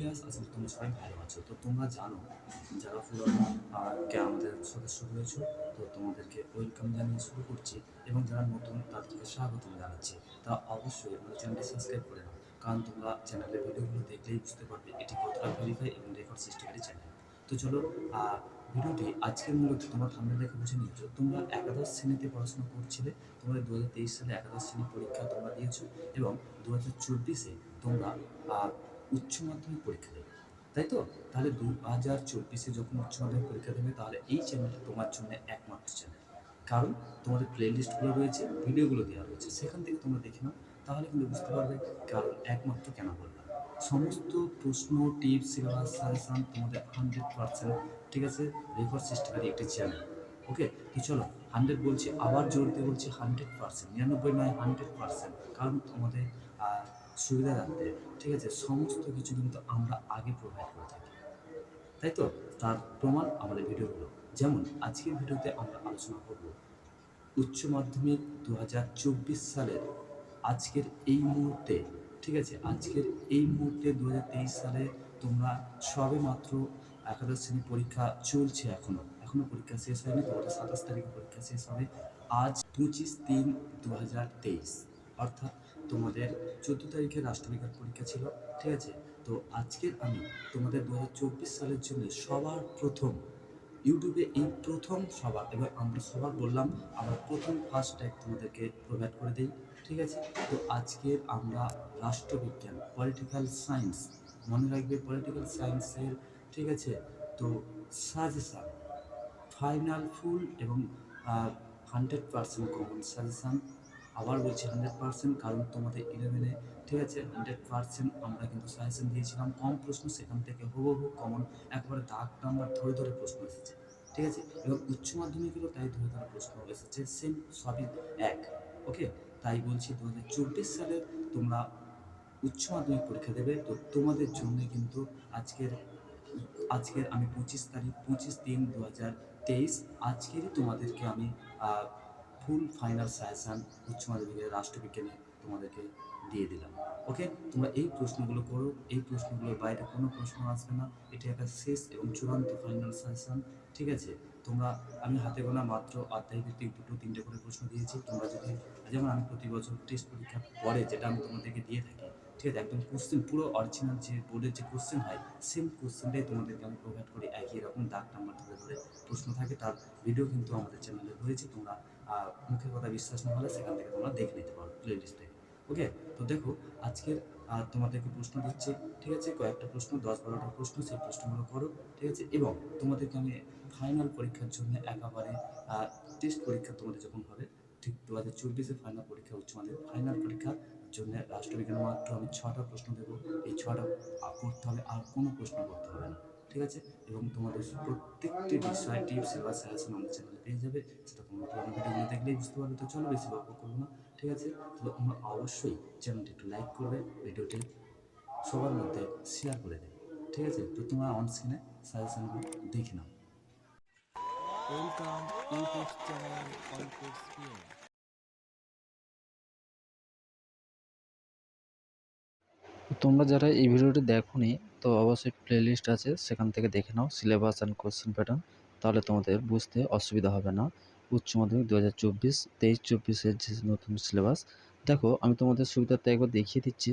Viewers আসলে তোমরা সবাই ভালো আছো। তো তোমরা জানো, যারা পুরো কে আমাদের সদস্য হয়েছো তো তোমাদেরকে ওয়েলকাম জানিয়ে শুরু করছি এবং যারা নতুন, তাদেরকে স্বাগত জানাচ্ছি। তা অবশ্যই আমাদের চ্যানেলটি সাবস্ক্রাইব করে নাও, কারণ তোমরা চ্যানেলের ভিডিওগুলো দেখলেই বুঝতে পারবে এটি কতটা ভেরিফাই এবং রেকর্ড সিস্টেমের চ্যানেল তো চলো ভিডিওটি আজকের মূলত তোমরা সামনে দেখে বুঝে নিচ্ছ তোমরা একাদশ শ্রেণীতে পড়াশোনা করছিলে তোমরা দু হাজার তেইশ সালে একাদশ শ্রেণির পরীক্ষা তোমরা দিয়েছ এবং দু হাজার চব্বিশে তোমরা উচ্চ মাধ্যমিক পরীক্ষা দেবে, তাই তো? তাহলে দু হাজার চব্বিশে যখন উচ্চ মাধ্যমিক পরীক্ষা দেবে, তাহলে এই চ্যানেলটা তোমার জন্য একমাত্র চ্যানেল কারণ তোমাদের প্লে লিস্টগুলো রয়েছে ভিডিওগুলো দেওয়া রয়েছে, সেখান থেকে তোমরা দেখে নাও, তাহলে কিন্তু বুঝতে পারবে কারণ একমাত্র কেন বললাম সমস্ত প্রশ্ন টিপস সিলেবাস সাজেশন তোমাদের হান্ড্রেড পার্সেন্ট ঠিক আছে? রেকর্ড সিস্টেমের একটি চ্যানেল ওকে তো চলো হান্ড্রেড বলছি, আবার জোর দিয়ে বলছি হান্ড্রেড পার্সেন্ট নিরানব্বই নয় হান্ড্রেড পার্সেন্ট কারণ তোমাদের সুবিধার্থে ঠিক আছে, সমস্ত কিছু কিন্তু আমরা আগে প্রোভাইড করে থাকি। তাই তো? তার প্রমাণ আমাদের ভিডিওগুলো। যেমন, আজকের ভিডিওতে আমরা আলোচনা করব উচ্চ মাধ্যমিক দু হাজার চব্বিশ সালের আজকের এই মুহূর্তে, ঠিক আছে, আজকের এই মুহূর্তে দু হাজার তেইশ সালে তোমরা সবে মাত্র একাদশ শ্রেণি পরীক্ষা চলছে এখনও এখনও পরীক্ষা শেষ হয়নি, তোমাদের সাতাশ তারিখে পরীক্ষা শেষ হবে। আজ পঁচিশ তিন দু অর্থাৎ তোমাদের চোদ্দ তারিখে রাষ্ট্রবিজ্ঞান পরীক্ষা ছিল, ঠিক আছে? তো আজকের আমি তোমাদের দু হাজার চব্বিশ সালের জন্য সবার প্রথম, ইউটিউবে এই প্রথম সবার, এবার আমরা সবার বললাম, আমরা প্রথম ফার্স্ট ট্যাগ তোমাদেরকে প্রোভাইড করে দিই, ঠিক আছে? তো আজকের আমরা রাষ্ট্রবিজ্ঞান পলিটিক্যাল সায়েন্স মনে রাখবে পলিটিক্যাল সায়েন্সের ঠিক আছে? তো সাজেশান ফাইনাল ফুল এবং হান্ড্রেড পার্সেন্ট কমন সাজেশান আবার বলছি হান্ড্রেড পার্সেন্ট, কারণ তোমাদের ইলেভেনে ঠিক আছে, হান্ড্রেড পার্সেন্ট আমরা কিন্তু সাজেশন দিয়েছিলাম, কম প্রশ্ন সেখান থেকে হুবহু কমন একবারে দাগ নাম্বার ধরে ধরে প্রশ্ন এসেছে, ঠিক আছে? এবং উচ্চ মাধ্যমিকেরও তাই ধরে ধরে প্রশ্ন এসেছে সেম সবই এক ওকে তাই বলছি দু হাজার চব্বিশ সালে তোমরা উচ্চ মাধ্যমিক পরীক্ষা দেবে, তো তোমাদের জন্য কিন্তু আজকের আজকের আমি পঁচিশ তারিখ, পঁচিশ তিন দু হাজার তেইশ, আজকেরই তোমাদেরকে আমি ফুল ফাইনাল সাজেশান উচ্চ মাধ্যমিকের রাষ্ট্রবিজ্ঞানে তোমাদেরকে দিয়ে দিলাম। ওকে তোমরা এই প্রশ্নগুলো করো, এই প্রশ্নগুলোর বাইরে কোনো প্রশ্ন আসবে না। এটা একটা শেষ এবং চূড়ান্ত ফাইনাল সাজেশান ঠিক আছে? তোমরা, আমি হাতে গোনা মাত্র অধ্যায় ভিত্তিক দুটো তিনটে করে প্রশ্ন দিয়েছি। তোমরা যদি, যেমন আমি প্রতি বছর টেস্ট পরীক্ষার পরে যেটা আমি তোমাদেরকে দিয়ে থাকি ঠিক আছে একদম কোশ্চেন পুরো অরিজিনাল যে বোর্ডের যে কোশ্চেন হয় সেম কোশ্চেনটাই তোমাদেরকে আমি প্রোভাইড করি একই রকম দাগ নাম্বার ধরে ধরে প্রশ্ন থাকে তার ভিডিও কিন্তু আমাদের চ্যানেলে রয়েছে তোমরা মুখের কথা বিশ্বাস না হলে সেখান থেকে তোমরা দেখে নিতে পারো প্লে লিস্টে ওকে তো দেখো আজকের আহ, তোমাদেরকে প্রশ্ন দিচ্ছে ঠিক আছে? কয়েকটা প্রশ্ন দশ বারোটা প্রশ্ন সেই প্রশ্নগুলো করো ঠিক আছে? এবং তোমাদেরকে আমি ফাইনাল পরীক্ষার জন্য একেবারে টেস্ট পরীক্ষা তোমাদের যখন হবে ঠিক দু হাজার চব্বিশে ফাইনাল পরীক্ষা উচ্চ মাধ্যমিক ফাইনাল পরীক্ষার জন্য রাষ্ট্রবিজ্ঞান মাত্র আমি ছটা প্রশ্ন দেবো। এই ছটা করতে হবে আর কোনো প্রশ্ন করতে হবে না, ঠিক আছে? এবং তোমাদের প্রত্যেকটি বিষয়, টিপস বা সাজেশন আমাদের চ্যানেলে পেয়ে যাবে। সেটা তোমরা পুরোনো ভিডিওগুলো দেখলেই বুঝতে পারবে, তো চলো বেশি গল্প করব না, ঠিক আছে? তো তোমরা অবশ্যই চ্যানেলটি একটু লাইক করবে ভিডিওটি সবার মধ্যে শেয়ার করে দেবে, ঠিক আছে? তো তোমরা অন স্ক্রিনে সাজেশনগুলো দেখে নাও। Welcome YouTube channel তোমরা যারা এই ভিডিওটি দেখোনি, তো অবশ্যই প্লেলিস্ট আছে, সেখান থেকে দেখে নাও সিলেবাস অ্যান্ড কোশ্চেন প্যাটার্ন তাহলে তোমাদের বুঝতে অসুবিধা হবে না। উচ্চ মাধ্যমিক দু হাজার চব্বিশ, তেইশ চব্বিশের যে নতুন সিলেবাস দেখো, আমি তোমাদের সুবিধার্থে একবার দেখিয়ে দিচ্ছি।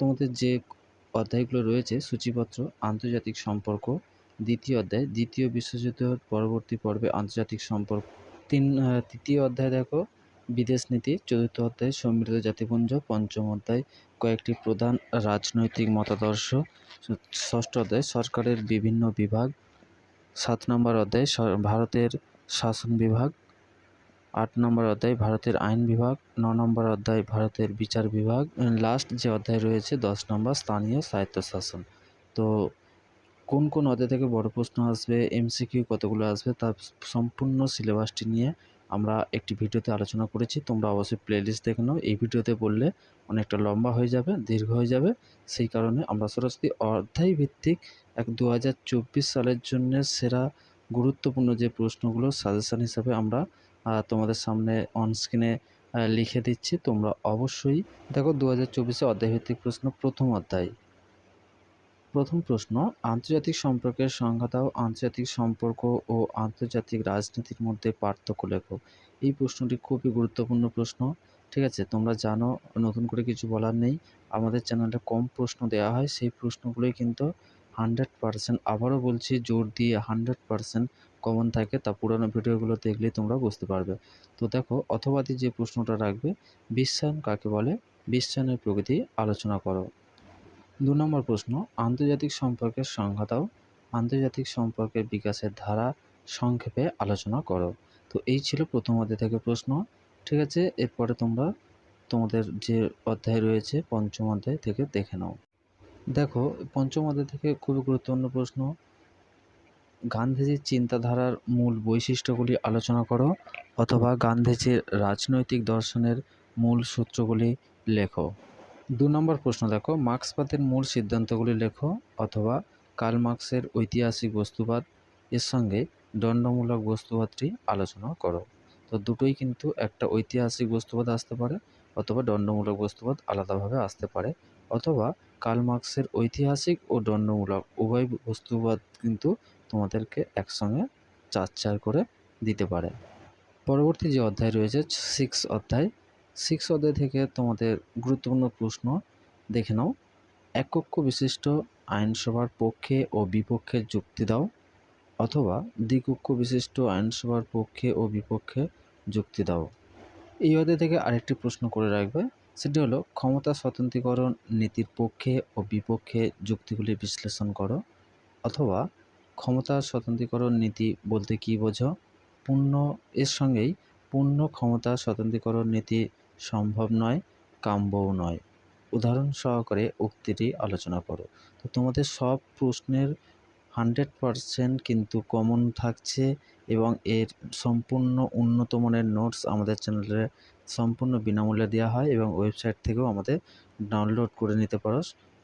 তোমাদের যে অধ্যায়গুলো রয়েছে, সূচিপত্র, আন্তর্জাতিক সম্পর্ক, দ্বিতীয় অধ্যায়, দ্বিতীয় বিশ্বযুদ্ধ পরবর্তী পর্বে আন্তর্জাতিক সম্পর্ক। তিন তৃতীয় অধ্যায় দেখো বিদেশ নীতি, চতুর্থ অধ্যায়, সমৃদ্ধ জাতিপুঞ্জ, পঞ্চম অধ্যায়, কয়েকটি প্রধান রাজনৈতিক মতাদর্শ। ষষ্ঠ অধ্যায়, সরকারের বিভিন্ন বিভাগ। সাত নম্বর অধ্যায় ভারতের শাসন বিভাগ। আট নম্বর অধ্যায়, ভারতের আইন বিভাগ। ন নম্বর অধ্যায়, ভারতের বিচার বিভাগ। লাস্ট যে অধ্যায় রয়েছে, দশ নম্বর, স্থানীয় স্বায়ত্তশাসন। তো কোন কোন অধ্যায় থেকে বড় প্রশ্ন আসবে এমসিকিউ কতগুলো আসবে, তার সম্পূর্ণ সিলেবাসটি নিয়ে আমরা একটি ভিডিওতে আলোচনা করেছি। তোমরা অবশ্যই প্লেলিস্ট দেখে নাও। এই ভিডিওতে বললে অনেকটা লম্বা হয়ে যাবে, দীর্ঘ হয়ে যাবে। সেই কারণে আমরা সরাসরি অধ্যায় ভিত্তিক এক দু সালের জন্য সেরা গুরুত্বপূর্ণ যে প্রশ্নগুলো সাজেশান হিসাবে আমরা তোমাদের সামনে অন স্ক্রিনে লিখে দিচ্ছি। তোমরা অবশ্যই দেখো দু হাজার চব্বিশে অধ্যায় ভিত্তিক প্রশ্ন প্রথম অধ্যায়। প্রথম প্রশ্ন, আন্তর্জাতিক সম্পর্কের সংজ্ঞা দাও আন্তর্জাতিক সম্পর্ক ও আন্তর্জাতিক রাজনীতির মধ্যে পার্থক্য লেখো। এই প্রশ্নটি খুবই গুরুত্বপূর্ণ প্রশ্ন। ঠিক আছে, তোমরা জানো, নতুন করে কিছু বলার নেই। আমাদের চ্যানেলে কম প্রশ্ন দেওয়া হয়, সেই প্রশ্নগুলোই কিন্তু হান্ড্রেড পারসেন্ট, আবারও বলছি, জোর দিয়ে হান্ড্রেড পারসেন্ট কমন থাকে। তা পুরোনো ভিডিওগুলো দেখলেই তোমরা বুঝতে পারবে। তো দেখো, অথবাদি যে প্রশ্নটা রাখবে, বিশ্বায়ন কাকে বলে? বিশ্বায়নের প্রকৃতি আলোচনা করো। দু নম্বর প্রশ্ন, আন্তর্জাতিক সম্পর্কের দাও আন্তর্জাতিক সম্পর্কের বিকাশের ধারা সংক্ষেপে আলোচনা করো। তো এই ছিল প্রথম অধ্যায় থেকে প্রশ্ন, ঠিক আছে? এরপরে তোমরা তোমাদের যে অধ্যায় রয়েছে পঞ্চম অধ্যায় থেকে দেখে নাও। দেখো, পঞ্চম অধ্যায় থেকে খুবই গুরুত্বপূর্ণ প্রশ্ন, গান্ধীজির চিন্তাধারার মূল বৈশিষ্ট্যগুলি আলোচনা করো অথবা গান্ধীজির রাজনৈতিক দর্শনের মূল সূত্রগুলি লেখো। দু নম্বর প্রশ্ন দেখো, মার্ক্সবাদের মূল সিদ্ধান্তগুলি লেখো অথবা কার্ল মার্ক্সের ঐতিহাসিক বস্তুবাদ, এর সঙ্গে দণ্ডমূলক বস্তুবাদটি আলোচনা করো। তো দুটোই কিন্তু একটা ঐতিহাসিক বস্তুবাদ আসতে পারে অথবা দণ্ডমূলক বস্তুবাদ আলাদাভাবে আসতে পারে অথবা কার্ল মার্ক্সের ঐতিহাসিক ও দণ্ডমূলক উভয় বস্তুবাদ কিন্তু তোমাদেরকে একসঙ্গে চার চার করে দিতে পারে। পরবর্তী যে অধ্যায় রয়েছে, সিক্স অধ্যায় সিক্স অধ্যায় থেকে তোমাদের গুরুত্বপূর্ণ প্রশ্ন দেখে নাও। একক্ষ বিশিষ্ট আইনসভার পক্ষে ও বিপক্ষে যুক্তি দাও অথবা দ্বিকক্ষ বিশিষ্ট আইনসভার পক্ষে ও বিপক্ষে যুক্তি দাও। এই অধ্যায় থেকে আরেকটি প্রশ্ন করে রাখবে, সেটি হলো, ক্ষমতা স্বতন্ত্রীকরণ নীতির পক্ষে ও বিপক্ষে যুক্তিগুলি বিশ্লেষণ করো অথবা ক্ষমতা স্বতন্ত্রীকরণ নীতি বলতে কী বোঝো? পূর্ণ এর সঙ্গেই পূর্ণ ক্ষমতা স্বতন্ত্রীকরণ নীতি সম্ভব নয়, কাম্যও নয়। উদাহরণ সহকারে উক্তিটি আলোচনা করো। তো তোমাদের সব প্রশ্নের হান্ড্রেড পারসেন্ট কিন্তু কমন থাকছে এবং এর সম্পূর্ণ উন্নত মানের নোটস আমাদের চ্যানেলে সম্পূর্ণ বিনামূল্যে দেওয়া হয় এবং ওয়েবসাইট থেকেও আমাদের ডাউনলোড করে নিতে পারো।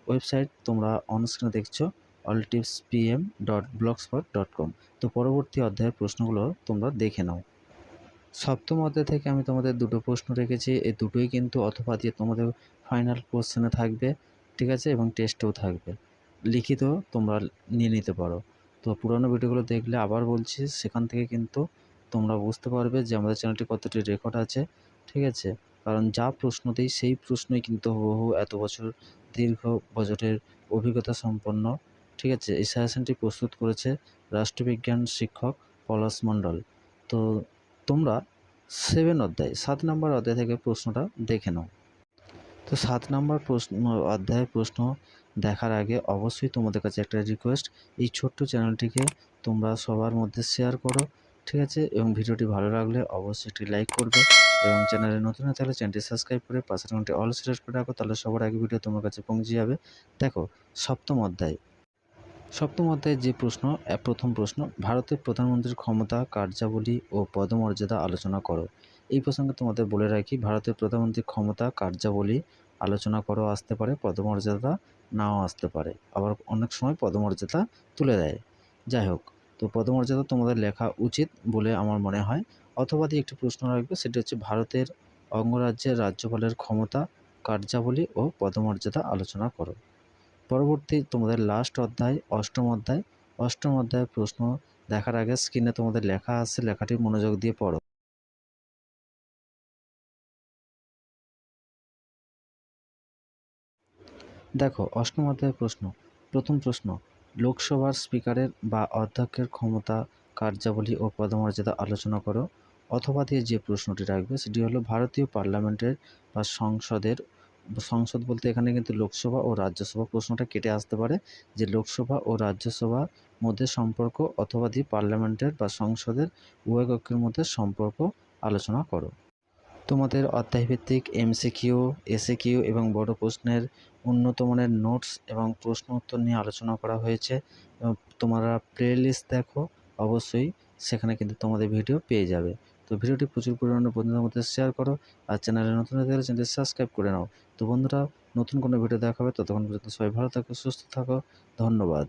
ওয়েবসাইট তোমরা অনস্ক্রিনে দেখছ all tips PM dot blogspot dot com তো পরবর্তী অধ্যায়ের প্রশ্নগুলো তোমরা দেখে নাও। সপ্তম অধ্যায় থেকে আমি তোমাদের দুটো প্রশ্ন রেখেছি। এই দুটোই কিন্তু অথবা দিয়ে তোমাদের ফাইনাল কোশ্চেনে থাকবে, ঠিক আছে? এবং টেস্টেও থাকবে। লিখিত তোমরা নিয়ে নিতে পারো। তো পুরোনো ভিডিওগুলো দেখলে আবার বলছি, সেখান থেকে কিন্তু তোমরা বুঝতে পারবে যে আমাদের চ্যানেলটি কতটি রেকর্ড আছে, ঠিক আছে? কারণ যা প্রশ্ন দিই, সেই প্রশ্নই কিন্তু হুবহু এত বছর দীর্ঘ বছরের অভিজ্ঞতা সম্পন্ন, ঠিক আছে? এই সাজেশনটি প্রস্তুত করেছে রাষ্ট্রবিজ্ঞান শিক্ষক পলাশ মণ্ডল। তো তোমরা সেভেন অধ্যায়, সাত নম্বর অধ্যায় থেকে প্রশ্নটা দেখে নাও। তো সাত নম্বর প্রশ্ন, অধ্যায়ের প্রশ্ন দেখার আগে অবশ্যই তোমাদের কাছে একটা রিকোয়েস্ট এই ছোট্ট চ্যানেলটিকে তোমরা সবার মধ্যে শেয়ার করো, ঠিক আছে? এবং ভিডিওটি ভালো লাগলে অবশ্যই একটি লাইক করবে এবং চ্যানেলে নতুন হয়ে থাকলে চ্যানেলটি সাবস্ক্রাইব করে পাশের ঘন্টি অল সিলেক্ট করে রাখো, তাহলে সবার আগে ভিডিও তোমার কাছে পৌঁছে যাবে। দেখো, সপ্তম অধ্যায় সপ্তম অধ্যায়ের যে প্রশ্ন প্রথম প্রশ্ন, ভারতের প্রধানমন্ত্রীর ক্ষমতা, কার্যাবলী ও পদমর্যাদা আলোচনা করো। এই প্রসঙ্গে তোমাদের বলে রাখি, ভারতের প্রধানমন্ত্রীর ক্ষমতা, কার্যাবলী আলোচনা করো, আসতে পারে, পদমর্যাদা নাও আসতে পারে। আবার অনেক সময় পদমর্যাদা তুলে দেয়। যাই হোক, তো পদমর্যাদা তোমাদের লেখা উচিত বলে আমার মনে হয়। অথবা দিয়ে একটি প্রশ্ন রাখবে, সেটি হচ্ছে, ভারতের অঙ্গরাজ্যের রাজ্যপালের ক্ষমতা, কার্যাবলী ও পদমর্যাদা আলোচনা করো। পরবর্তী তোমাদের লাস্ট অধ্যায়, অষ্টম অধ্যায়, অষ্টম অধ্যায়ের প্রশ্ন দেখার আগে স্ক্রিনে তোমাদের লেখা আছে, লেখাটি মনোযোগ দিয়ে পড়ো। দেখো, অষ্টম অধ্যায়ের প্রশ্ন। প্রথম প্রশ্ন, লোকসভার স্পিকারের বা অধ্যক্ষের ক্ষমতা, কার্যাবলী ও পদমর্যাদা আলোচনা করো। অথবা দিয়ে যে প্রশ্নটি রাখবে, সেটি হলো ভারতীয় পার্লামেন্টের বা সংসদের সংসদ বলতে এখানে কিন্তু লোকসভা ও রাজ্যসভা প্রশ্নটা কেটে আসতে পারে যে লোকসভা ও রাজ্যসভার মধ্যে সম্পর্ক অথবা দি পার্লামেন্টের বা সংসদের উভয় কক্ষের মধ্যে সম্পর্ক আলোচনা করো। তোমাদের অধ্যায়ভিত্তিক এমসিকিউ, এসিকিউ এবং বড় প্রশ্নের উন্নত মানের নোটস এবং প্রশ্ন উত্তর নিয়ে আলোচনা করা হয়েছে। তোমরা প্লেলিস্ট দেখো, অবশ্যই সেখানে কিন্তু তোমাদের ভিডিও পেয়ে যাবে। তো ভিডিওটি প্রচুর পরিমাণে বন্ধুদের মধ্যে শেয়ার করো আর চ্যানেলে নতুন হয়ে গেলে চ্যানেলটি সাবস্ক্রাইব করে নাও। তো বন্ধুরা, নতুন কোনো ভিডিও দেখা হবে, ততক্ষণ পর্যন্ত সবাই ভালো থাকো, সুস্থ থাকো, ধন্যবাদ।